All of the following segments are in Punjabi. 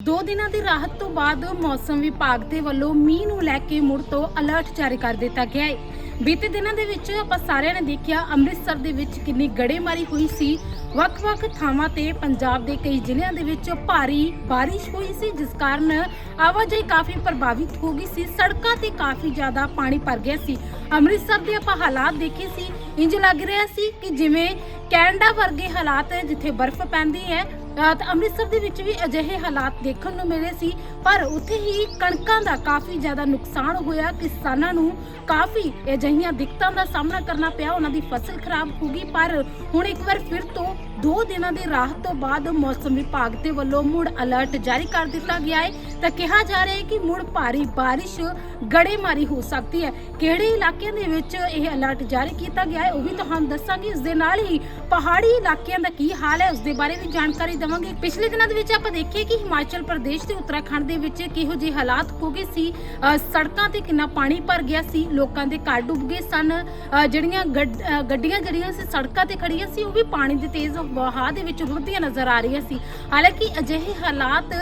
ਦੋ ਦਿਨਾਂ ਦੀ ਰਾਹਤ ਤੋਂ ਬਾਅਦ ਮੌਸਮ ਵਿਭਾਗ ਦੇ ਵੱਲੋਂ ਮੀਂਹ ਨੂੰ ਲੈ ਕੇ ਮੁੜ ਤੋਂ ਅਲਰਟ ਜਾਰੀ ਕਰ ਦਿੱਤਾ ਗਿਆ ਹੈ। ਬੀਤੇ ਦਿਨਾਂ ਦੇ ਵਿੱਚ ਆਪਾਂ ਸਾਰਿਆਂ ਨੇ ਦੇਖਿਆ, ਅੰਮ੍ਰਿਤਸਰ ਦੇ ਵਿੱਚ ਕਿੰਨੀ ਗੜੇਮਾਰੀ ਹੋਈ ਸੀ। ਵੱਖ-ਵੱਖ ਥਾਵਾਂ ਤੇ ਪੰਜਾਬ ਦੇ ਕਈ ਜ਼ਿਲ੍ਹਿਆਂ ਦੇ ਵਿੱਚ ਭਾਰੀ ਬਾਰਿਸ਼ ਹੋਈ ਸੀ, ਜਿਸ ਕਾਰਨ ਆਵਾਜਾਈ ਕਾਫੀ ਪ੍ਰਭਾਵਿਤ ਹੋ ਗਈ ਸੀ। ਸੜਕਾਂ ਤੇ ਕਾਫੀ ਜ਼ਿਆਦਾ ਪਾਣੀ ਭਰ ਗਿਆ ਸੀ। ਅੰਮ੍ਰਿਤਸਰ ਦੇ ਆਪਾਂ ਹਾਲਾਤ ਦੇਖੇ ਸੀ। ਇੰਜ ਲੱਗ ਰਿਹਾ ਸੀ ਕਿ ਜਿਵੇਂ ਕੈਨੇਡਾ ਵਰਗੇ ਹਾਲਾਤ ਹੈ ਜਿੱਥੇ ਬਰਫ਼ ਪੈਂਦੀ ਹੈ ਤਾਂ ਅੰਮ੍ਰਿਤਸਰ ਦੇ ਵਿੱਚ ਵੀ ਅਜਿਹੇ ਹਾਲਾਤ ਦੇਖਣ ਨੂੰ ਮਿਲੇ ਸੀ, ਪਰ ਉੱਥੇ ਹੀ ਕਣਕਾਂ ਦਾ ਕਾਫੀ ਜ਼ਿਆਦਾ ਨੁਕਸਾਨ ਹੋਇਆ। ਕਿਸਾਨਾਂ ਨੂੰ ਕਾਫੀ ਅਜਿਹੀਆਂ ਦਿੱਕਤਾਂ ਦਾ ਸਾਹਮਣਾ ਕਰਨਾ ਪਿਆ। ਉਹਨਾਂ ਦੀ ਫਸਲ ਖਰਾਬ ਹੋ ਗਈ, ਪਰ ਹੁਣ ਇੱਕ ਵਾਰ ਫਿਰ ਤੋਂ ਦੋ ਦਿਨਾਂ ਦੀ ਰਾਹਤ ਤੋਂ ਬਾਅਦ ਮੌਸਮ ਵਿਭਾਗ ਦੇ ਵੱਲੋਂ ਮੁੜ ਅਲਰਟ ਜਾਰੀ ਕਰ ਦਿੱਤਾ ਗਿਆ ਹੈ। ਤਾਂ ਕਿਹਾ ਜਾ ਰਿਹਾ ਹੈ ਕਿ ਮੁੜ ਭਾਰੀ ਬਾਰਿਸ਼, ਗੜੇਮਾਰੀ ਹੋ ਸਕਦੀ ਹੈ। ਕਿਹੜੇ ਇਲਾਕਿਆਂ ਦੇ ਵਿੱਚ ਇਹ ਅਲਰਟ ਜਾਰੀ ਕੀਤਾ ਗਿਆ ਹੈ, ਉਹ ਵੀ ਤੁਹਾਨੂੰ ਦੱਸਾਂਗੇ। ਇਸ ਦੇ ਨਾਲ ਹੀ ਪਹਾੜੀ ਇਲਾਕਿਆਂ ਦਾ ਕੀ ਹਾਲ ਹੈ, ਉਸ ਦੇ ਬਾਰੇ ਵੀ ਜਾਣਕਾਰੀ ਦੇਵਾਂਗੇ। ਪਿਛਲੇ ਦਿਨਾਂ ਦੇ ਵਿੱਚ ਆਪਾਂ ਦੇਖਿਆ ਕਿ ਹਿਮਾਚਲ ਪ੍ਰਦੇਸ਼ ਤੇ ਉੱਤਰਾਖੰਡ ਦੇ ਵਿੱਚ ਕਿਹੋ ਜਿਹੇ ਹਾਲਾਤ ਹੋ ਗਏ ਸੀ। ਅਹ ਸੜਕਾਂ ਤੇ ਕਿੰਨਾ ਪਾਣੀ ਭਰ ਗਿਆ ਸੀ, ਲੋਕਾਂ ਦੇ ਘਰ ਡੁੱਬ ਗਏ ਸਨ। ਜਿਹੜੀਆਂ ਗੱਡ- ਗੱਡੀਆਂ ਜਿਹੜੀਆਂ ਸੀ, ਸੜਕਾਂ ਤੇ ਖੜੀਆਂ ਸੀ, ਉਹ ਵੀ ਪਾਣੀ ਦੇ ਤੇਜ਼ ਵਹਾਅ ਦੇ ਵਿੱਚ ਰੁੜਦੀਆਂ ਨਜ਼ਰ ਆ ਰਹੀਆਂ ਸੀ। ਹਾਲਾਂਕਿ ਅਜਿਹੇ ਹਾਲਾਤ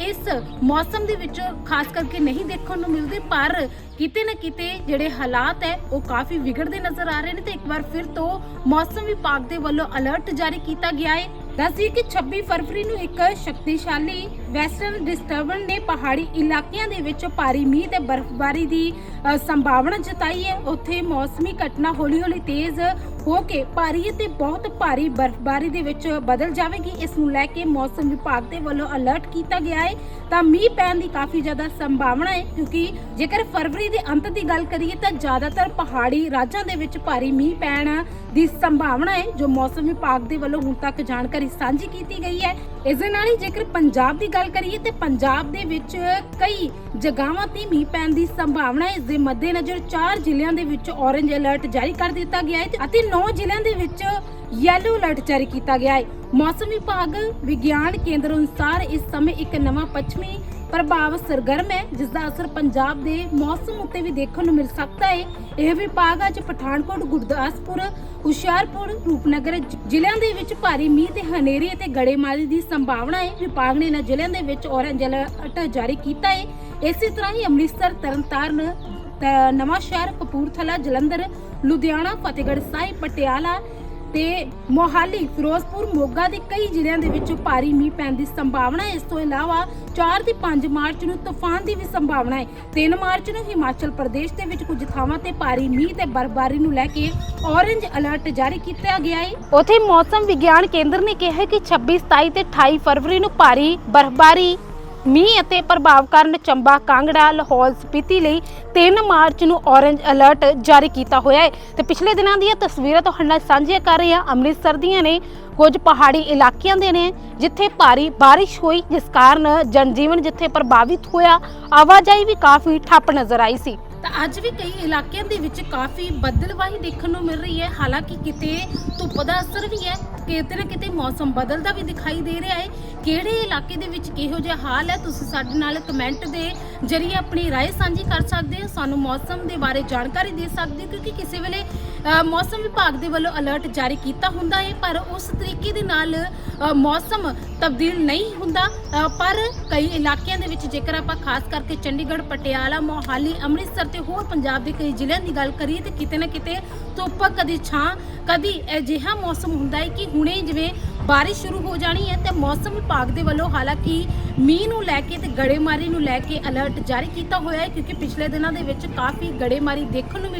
ਇਸ ਮੌਸਮ ਦੇ ਵਿੱਚ ਖਾਸ ਕਰਕੇ ਨਹੀਂ ਦੇਖਣ ਨੂੰ ਮਿਲਦੇ, ਪਰ ਕਿਤੇ ਨਾ ਕਿਤੇ ਜਿਹੜੇ ਹਾਲਾਤ ਹੈ, ਉਹ ਕਾਫੀ ਵਿਗੜਦੇ ਨਜ਼ਰ ਆ ਰਹੇ ਨੇ ਤੇ ਇੱਕ ਵਾਰ ਫਿਰ ਤੋਂ ਮੌਸਮ ਵਿਭਾਗ ਦੇ ਵੱਲੋਂ ਅਲਰਟ ਜਾਰੀ ਕੀਤਾ ਗਿਆ ਹੈ। ਦੱਸਦੀ ਕਿ 26 ਫਰਵਰੀ ਨੂੰ ਇੱਕ ਸ਼ਕਤੀਸ਼ਾਲੀ ਵੈਸਟਰਨ ਡਿਸਟਰਬੈਂਸ ਨੇ ਪਹਾੜੀ ਇਲਾਕਿਆਂ ਦੇ ਵਿੱਚ ਭਾਰੀ ਮੀਂਹ ਤੇ ਬਰਫ਼ਬਾਰੀ ਦੀ ਸੰਭਾਵਨਾ ਜਤਾਈ ਹੈ। ਉੱਥੇ ਮੌਸਮੀ ਘਟਨਾ ਹੌਲੀ-ਹੌਲੀ ਤੇਜ਼ ਹੋ ਕੇ ਭਾਰੀ ਅਤੇ ਬਹੁਤ ਭਾਰੀ ਬਰਫ਼ਬਾਰੀ ਦੇ ਵਿੱਚ ਬਦਲ ਜਾਵੇਗੀ। ਇਸ ਨੂੰ ਲੈ ਕੇ ਮੌਸਮ ਵਿਭਾਗ ਦੇ ਵੱਲੋਂ ਅਲਰਟ ਕੀਤਾ ਗਿਆ ਹੈ। ਤਾਂ ਮੀਂਹ ਪੈਣ ਦੀ ਕਾਫੀ ਜ਼ਿਆਦਾ ਸੰਭਾਵਨਾ ਹੈ, ਕਿਉਂਕਿ ਜੇਕਰ ਫਰਵਰੀ ਦੇ ਅੰਤ ਦੀ ਗੱਲ ਕਰੀਏ ਤਾਂ ਜ਼ਿਆਦਾਤਰ ਪਹਾੜੀ ਰਾਜਾਂ ਦੇ ਵਿੱਚ ਭਾਰੀ ਮੀਂਹ ਪੈਣ ਦੀ ਸੰਭਾਵਨਾ ਹੈ, ਜੋ ਮੌਸਮ ਵਿਭਾਗ ਦੇ ਵੱਲੋਂ ਹੁਣ ਤੱਕ ਜਾਣਕਾਰੀ ਸਾਂਝੀ ਕੀਤੀ ਗਈ ਹੈ। ਇਸ ਦੇ ਨਾਲ ਹੀ ਜੇਕਰ ਪੰਜਾਬ ਦੀ ਗੱਲ ਕਰੀਏ ਤੇ ਪੰਜਾਬ ਦੇ ਵਿੱਚ ਕਈ ਜਗਾਵਾਂ ਤੇ ਮੀਂਹ ਪੈਣ ਦੀ ਸੰਭਾਵਨਾ ਹੈ। ਇਸ ਦੇ ਮੱਦੇਨਜ਼ਰ ਚਾਰ ਜ਼ਿਲ੍ਹਿਆਂ ਦੇ ਵਿੱਚ ਔਰੇਂਜ ਅਲਰਟ ਜਾਰੀ ਕਰ ਦਿੱਤਾ ਗਿਆ ਹੈ ਅਤੇ 9 ਜ਼ਿਲ੍ਹਿਆਂ ਦੇ ਵਿੱਚ ਯੈਲੋ ਅਲਰਟ ਜਾਰੀ ਕੀਤਾ ਗਿਆ ਹੈ। ਮੌਸਮ ਵਿਭਾਗ ਵਿਗਿਆਨ ਕੇਂਦਰ ਅਨੁਸਾਰ ਇਸ ਸਮੇਂ ਇੱਕ ਨਵਾਂ ਪੱਛਮੀ ਪ੍ਰਭਾਵ ਸਰਗਰਮ ਹੈ ਜਿਸ ਦਾ ਅਸਰ ਪੰਜਾਬ ਦੇ ਮੌਸਮ ਉੱਤੇ ਵੀ ਦੇਖਣ ਨੂੰ ਮਿਲ ਸਕਦਾ ਹੈ। ਇਹ ਵਿਭਾਗ ਅੱਜ ਪਠਾਨਕੋਟ, ਗੁਰਦਾਸਪੁਰ, ਹੁਸ਼ਿਆਰਪੁਰ, ਰੂਪਨਗਰ ਜ਼ਿਲ੍ਹਿਆਂ ਦੇ ਵਿੱਚ ਭਾਰੀ ਮੀਂਹ ਤੇ ਹਨੇਰੀ ਅਤੇ ਗੜੇਮਾਰੀ ਦੀ ਸੰਭਾਵਨਾ ਹੈ। ਵਿਭਾਗ ਨੇ ਇਹਨਾਂ ਜ਼ਿਲ੍ਹਿਆਂ ਦੇ ਵਿੱਚ ਔਰੇਂਜ ਅਲਰਟ ਜਾਰੀ ਕੀਤਾ ਹੈ। ਇਸੇ ਤਰ੍ਹਾਂ ਹੀ ਅੰਮ੍ਰਿਤਸਰ, ਤਰਨਤਾਰਨ ਨਵਾਂ ਸ਼ਹਿਰ ਕਪੂਰਥਲਾ, ਜਲੰਧਰ, ਲੁਧਿਆਣਾ, ਫਤਿਹਗੜ੍ਹ ਸਾਹਿਬ, ਪਟਿਆਲਾ ਤੇ ਮੋਹਾਲੀ, ਫਿਰੋਜ਼ਪੁਰ, ਮੋਗਾ ਦੇ ਕਈ ਜ਼ਿਲ੍ਹਿਆਂ ਦੇ ਵਿੱਚ ਭਾਰੀ ਮੀਂਹ ਪੈਣ ਦੀ ਸੰਭਾਵਨਾ ਹੈ। ਇਸ ਤੋਂ ਇਲਾਵਾ 4 ਤੇ 5 ਮਾਰਚ ਨੂੰ ਤੂਫਾਨ ਦੀ ਵੀ ਸੰਭਾਵਨਾ ਹੈ। 3 ਮਾਰਚ ਨੂੰ ਹਿਮਾਚਲ ਪ੍ਰਦੇਸ਼ ਦੇ ਵਿੱਚ ਕੁਝ ਥਾਵਾਂ ਤੇ ਭਾਰੀ ਮੀਂਹ ਤੇ ਬਰਫ਼ਬਾਰੀ ਨੂੰ ਲੈ ਕੇ ਔਰੇਂਜ ਅਲਰਟ ਜਾਰੀ ਕੀਤਾ ਗਿਆ ਹੈ। ਉਥੇ ਮੌਸਮ ਵਿਗਿਆਨ ਕੇਂਦਰ ਨੇ ਕਿਹਾ ਕਿ 26 27 ਤੇ 28 ਫਰਵਰੀ ਨੂੰ ਭਾਰੀ ਬਰਫ਼ਬਾਰੀ ਮੀਂਹ ਅਤੇ ਪ੍ਰਭਾਵ ਕਾਰਨ ਚੰਬਾ, ਕਾਂਗੜਾ, ਲਾਹੌਲ ਸਪੀਤੀ ਲਈ 3 ਮਾਰਚ ਨੂੰ ਔਰੇਂਜ ਅਲਰਟ ਜਾਰੀ ਕੀਤਾ ਹੋਇਆ ਹੈ। ਤੇ ਪਿਛਲੇ ਦਿਨਾਂ ਦੀਆਂ ਤਸਵੀਰਾਂ ਤੁਹਾਡੇ ਨਾਲ ਸਾਂਝੀਆਂ ਕਰ ਰਹੇ ਹਾਂ। ਅੰਮ੍ਰਿਤਸਰ ਦੀਆਂ ਨੇ ਕੁਝ ਪਹਾੜੀ ਇਲਾਕਿਆਂ ਦੇ ਨੇ, ਜਿੱਥੇ ਭਾਰੀ ਬਾਰਿਸ਼ ਹੋਈ, ਜਿਸ ਕਾਰਨ ਜਨਜੀਵਨ ਜਿੱਥੇ ਪ੍ਰਭਾਵਿਤ ਹੋਇਆ, ਆਵਾਜਾਈ ਵੀ ਕਾਫੀ ਠੱਪ ਨਜ਼ਰ ਆਈ ਸੀ। ਤਾਂ ਅੱਜ ਵੀ ਕਈ ਇਲਾਕਿਆਂ ਦੇ ਵਿੱਚ ਕਾਫੀ ਬੱਦਲਵਾਹੀ ਦੇਖਣ ਨੂੰ ਮਿਲ ਰਹੀ ਹੈ। ਹਾਲਾਂਕਿ ਕਿਤੇ ਧੁੱਪ ਦਾ ਅਸਰ ਵੀ ਹੈ, ਕਿਤੇ ਨਾ ਕਿਤੇ ਮੌਸਮ ਬਦਲਦਾ ਵੀ ਦਿਖਾਈ ਦੇ ਰਿਹਾ ਹੈ। ਕਿਹੜੇ ਇਲਾਕੇ ਦੇ ਵਿੱਚ ਕਿਹੋ ਜਿਹਾ ਹਾਲ ਹੈ ਤੁਸੀਂ ਸਾਡੇ ਨਾਲ ਕਮੈਂਟ ਦੇ ਜਰੀਏ ਆਪਣੀ رائے ਸਾਂਝੀ ਕਰ ਸਕਦੇ ਹੋ ਸਾਨੂੰ ਮੌਸਮ ਦੇ ਬਾਰੇ ਜਾਣਕਾਰੀ ਦੇ ਸਕਦੇ ਹੋ ਕਿਉਂਕਿ ਕਿਸੇ ਵੇਲੇ ਅ, ਮੌਸਮ ਵਿਭਾਗ ਦੇ ਵੱਲੋਂ ਅਲਰਟ ਜਾਰੀ ਕੀਤਾ ਹੁੰਦਾ ਹੈ ਪਰ ਉਸ ਤਰੀਕੇ ਦੇ ਨਾਲ ਅ, ਮੌਸਮ ਤਬਦੀਲ ਨਹੀਂ ਹੁੰਦਾ ਅ, ਪਰ ਕਈ ਇਲਾਕਿਆਂ ਦੇ ਵਿੱਚ ਜੇਕਰ ਆਪਾਂ ਖਾਸ ਕਰਕੇ ਚੰਡੀਗੜ੍ਹ ਪਟਿਆਲਾ ਮੋਹਾਲੀ ਅੰਮ੍ਰਿਤਸਰ ਤੇ ਹੋਰ ਪੰਜਾਬ ਦੇ ਕਈ ਜ਼ਿਲ੍ਹਿਆਂ ਦੀ ਗੱਲ ਕਰੀਏ ਤੇ ਕਿਤੇ ਨਾ ਕਿਤੇ ਧੁੱਪ ਕਦੀ ਛਾਂ ਕਦੀ ਅਜਿਹਾ ਮੌਸਮ ਹੁੰਦਾ ਹੈ ਕਿ ਹੁਣੇ ਜਿਵੇਂ ਬਾਰਿਸ਼ ਸ਼ੁਰੂ ਹੋ ਜਾਣੀ ਹੈ ਤੇ ਮੌਸਮ ਵਿਭਾਗ ਦੇ ਵੱਲੋਂ ਹਾਲਾਂਕਿ ਮੀਂਹ ਨੂੰ ਲੈ ਕੇ ਤੇ ਗੜੇਮਾਰੀ ਨੂੰ ਲੈ ਕੇ ਅਲਰਟ ਜਾਰੀ ਕੀਤਾ ਹੋਇਆ ਹੈ, ਕਿਉਂਕਿ ਪਿਛਲੇ ਦਿਨਾਂ ਦੇ ਵਿੱਚ ਕਾਫੀ ਗੜੇਮਾਰੀ ਦੇਖਣ ਨੂੰ ਮਿਲੀ